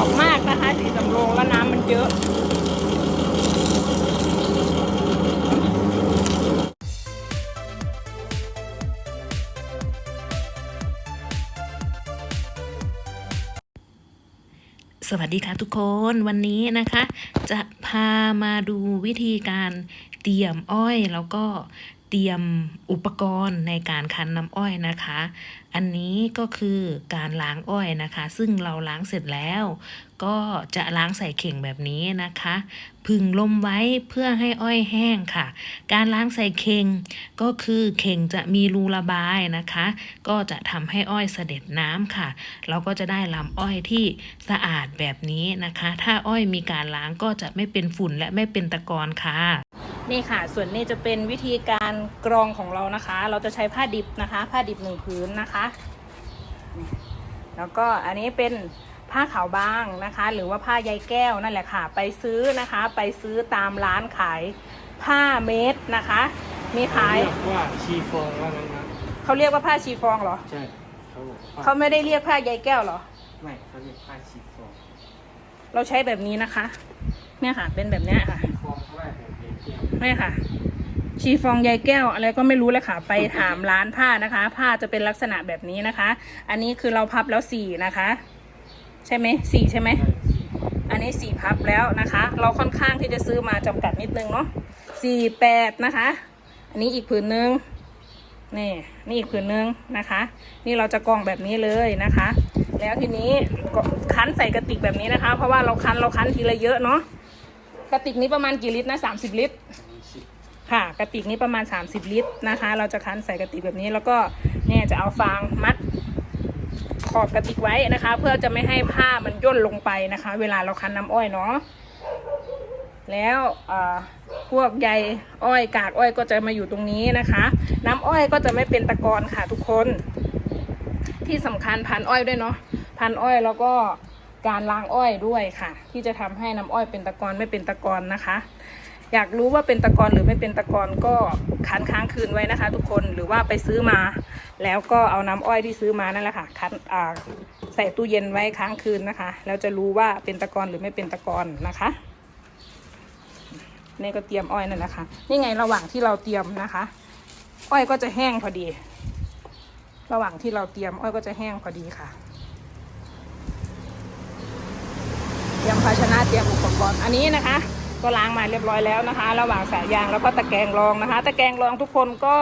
อบมากนะคะสีสำโรงแล้วน้ำมันเยอะสวัสดีค่ะทุกคนวันนี้นะคะ จะพามาดูวิธีการเตรียมอ้อยแล้วก็ เตรียมอุปกรณ์ในการคั้นน้ำอ้อยนะคะ อันนี้ก็คือการล้างอ้อยนะคะ ซึ่งเราล้างเสร็จแล้ว ก็จะล้างใส่เข่งแบบนี้นะคะ พึ่งลมไว้เพื่อให้อ้อยแห้งค่ะ การล้างใส่เข่งก็คือเข่งจะมีรูระบายนะคะ ก็จะทำให้อ้อยเสด็จน้ำค่ะ เราก็จะได้ลำอ้อยที่สะอาดแบบนี้นะคะ ถ้าอ้อยมีการล้างก็จะไม่เป็นฝุ่นและไม่เป็นตะกอนค่ะ นี่ค่ะ ส่วนนี้จะเป็นวิธีการกรองของเรานะคะ เราจะใช้ผ้าดิบนะคะ ผ้าดิบหนึ่งผืนนะคะ แล้วก็อันนี้เป็นผ้าขาวบางนะคะ หรือว่าผ้าใยแก้วนั่นแหละค่ะ ไปซื้อนะคะ ไปซื้อตามร้านขายผ้าเมตรนะคะ มีขายเรียกว่าชีฟองว่างั้นนะเขาเรียกว่าผ้าชีฟองเหรอ ใช่เขาบอกว่าเขาไม่ได้เรียกผ้าใยแก้วเหรอ ไม่เขาเรียกผ้าชีฟอง เราใช้แบบนี้นะคะ เนี่ยค่ะ เป็นแบบเนี้ยค่ะ ชีฟองเขาได้แบบ เดียวไม่ค่ะ ชีฟองใยแก้วอะไรก็ไม่รู้เลยค่ะ ไปถามร้านผ้านะคะ ผ้าจะเป็นลักษณะแบบนี้นะคะ อันนี้คือเราพับแล้วสี่นะคะ ใช่ไหมสี่ใช่ไหมอันนี้สี่พับแล้วนะคะ เราค่อนข้างที่จะซื้อมาจำกัดนิดนึงเนาะสี่แปดนะคะ อันนี้อีกผืนนึงนี่นี่อีกผืนนึงนะคะ นี่เราจะกองแบบนี้เลยนะคะ แล้วทีนี้ก็คั้นใส่กระติกแบบนี้นะคะ เพราะว่าเราคั้นเราคั้นทีละเยอะเนาะ กระติกนี้ประมาณกี่ลิตรนะสามสิบลิตร ค่ะ กระติกนี้ประมาณ 30 ลิตรนะคะ เราจะคั้นใส่กระติกแบบนี้แล้วก็เนี่ยจะเอาฟางมัดขอบกระติกไว้นะคะ เพื่อจะไม่ให้ผ้ามันย่นลงไปนะคะ เวลาเราคั้นน้ำอ้อยเนาะแล้วพวกใยอ้อยกากอ้อยก็จะมาอยู่ตรงนี้นะคะ น้ำอ้อยก็จะไม่เป็นตะกอนค่ะทุกคน ที่สำคัญพันอ้อยด้วยเนาะพันอ้อยแล้วก็ การล้างอ้อยด้วยค่ะ ที่จะทำให้น้ำอ้อยเป็นตะกอนไม่เป็นตะกอนนะคะ อยากรู้ว่าเป็นตะกอนหรือไม่เป็นตะกอนก็คั้นค้างคืนไว้นะคะ ทุกคนหรือว่าไปซื้อมา แล้วก็เอาน้ำอ้อยที่ซื้อมานั่นแหละค่ะคั้นใส่ตู้เย็นไว้ค้างคืนนะคะ แล้วจะรู้ว่าเป็นตะกอนหรือไม่เป็นตะกอนนะคะนี่ก็เตรียมอ้อยนั่นนะคะนี่ไงระหว่างที่เราเตรียมนะคะ อ้อยก็จะแห้งพอดี ระหว่างที่เราเตรียมอ้อยก็จะแห้งพอดีค่ะ เตรียมภาชนะเตรียมอุปกรณ์อันนี้นะคะ ก็ล้างมาเรียบร้อยแล้วนะคะ ระหว่างสายยางแล้วก็ตะแกรงรองนะคะ ตะแกรงรองทุกคนก็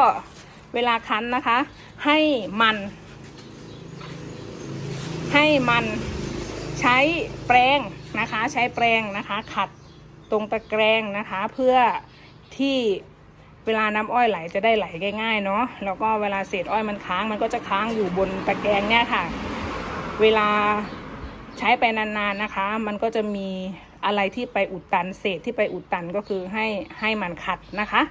เวลาคั้นนะคะ ให้มัน ให้มันใช้แปรงนะคะ ใช้แปรงนะคะ ขัดตรงตะแกรงนะคะ เพื่อที่เวลาน้ำอ้อยไหลจะได้ไหลง่ายๆเนาะแล้วก็เวลาเศษอ้อยมันค้างมันก็จะค้างอยู่บนตะแกรงเนี่ยค่ะ เวลา ใช้ไปนานๆนะคะ มันก็จะมีอะไรที่ไปอุดตันเศษที่ไปอุดตันก็คือให้ให้มันขัดนะคะ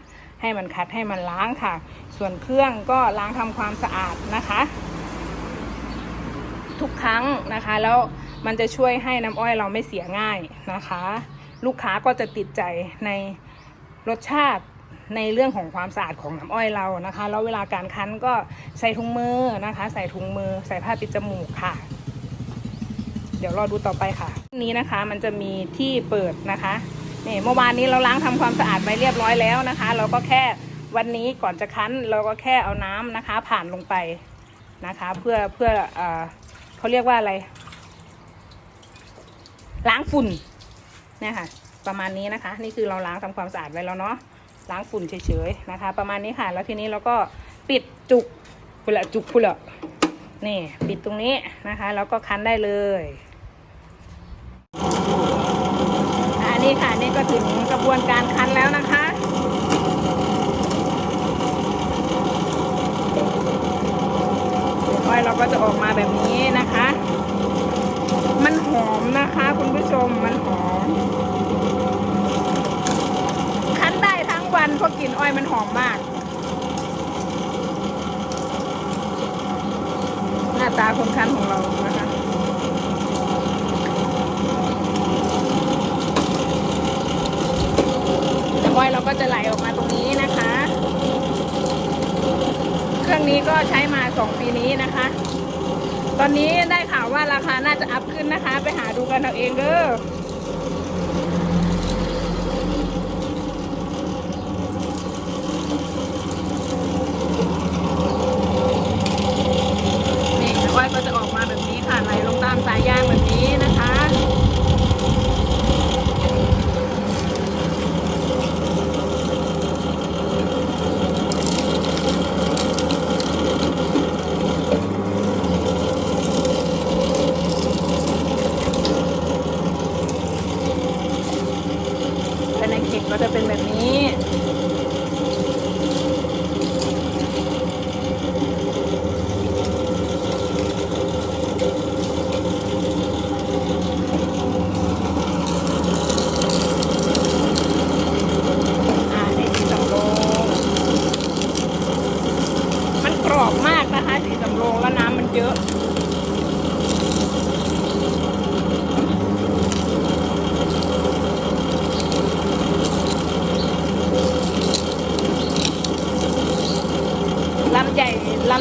ให้มันขัดให้มันล้างค่ะ ส่วนเครื่องก็ล้างทำความสะอาดนะคะ ทุกครั้งนะคะ แล้วมันจะช่วยให้น้ำอ้อยเราไม่เสียง่ายนะคะ ลูกค้าก็จะติดใจในรสชาติในเรื่องของความสะอาดของน้ำอ้อยเรานะคะ แล้วเวลาการคั้นก็ใส่ถุงมือนะคะ ใส่ถุงมือ ใส่ผ้าปิดจมูกค่ะ ดี๋ยวรอดูต่อไปค่ะนี้นะคะมันจะมีที่เปิดนะคะนี่เมื่อวานนี้เราล้างทำความสะอาดไปเรียบร้อยแล้วนะคะ เราก็แค่วันนี้ก่อนจะคั้นเราก็แค่เอาน้ำนะคะ ผ่านลงไปนะคะ เพื่อเพื่อเอเขาเรียกว่าอะไร ล้างฝุ่นเนี่ยค่ะประมาณนี้นะคะ นี่คือเราล้างทำความสะอาดไว้แล้วเนาะล้างฝุ่นเฉยๆนะคะ ประมาณนี้ค่ะ แล้วทีนี้เราก็ปิดจุกพุณละจุกพุณละนี่ปิดตรงนี้นะคะ แล้วก็คั้นได้เลย อั นนี้ค่ะนี่ก็ถึงกระบวนการคั้นแล้วนะคะอ้อยเราก็จะออกมาแบบนี้นะคะ มันหอมนะคะคุณผู้ชมมันหอม คั้นได้ทั้งวันเพราะกลิ่นอ้อยมันหอมมาก หน้าตาคนคั้นของเรานะคะ น้ำอ้อยเราก็จะไหลออกมาตรงนี้นะคะ เครื่องนี้ก็ใช้มาสองปี นี้นะคะ ตอนนี้ได้ข่าวว่าราคาน่าจะอัพขึ้นนะคะ ไปหาดูกันเอาเองเด้อนี่น้ำอ้อยก็จะออกมาแบบนี้ค่ะไหลลงตามสายยางแบบนี้นะคะ ภายในเข่ง ก็จะเป็นแบบนี้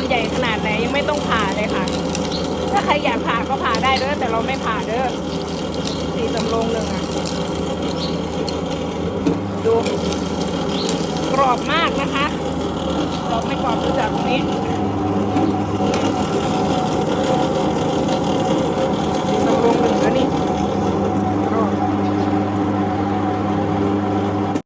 ใหญ่ขนาดไหนยังไม่ต้องผ่าเลยค่ะ ถ้าใครอยากผ่าก็ผ่าได้เด้อแต่เราไม่ผ่าเด้อสีสำโรงหนึ่งอะดูกรอบมากนะคะ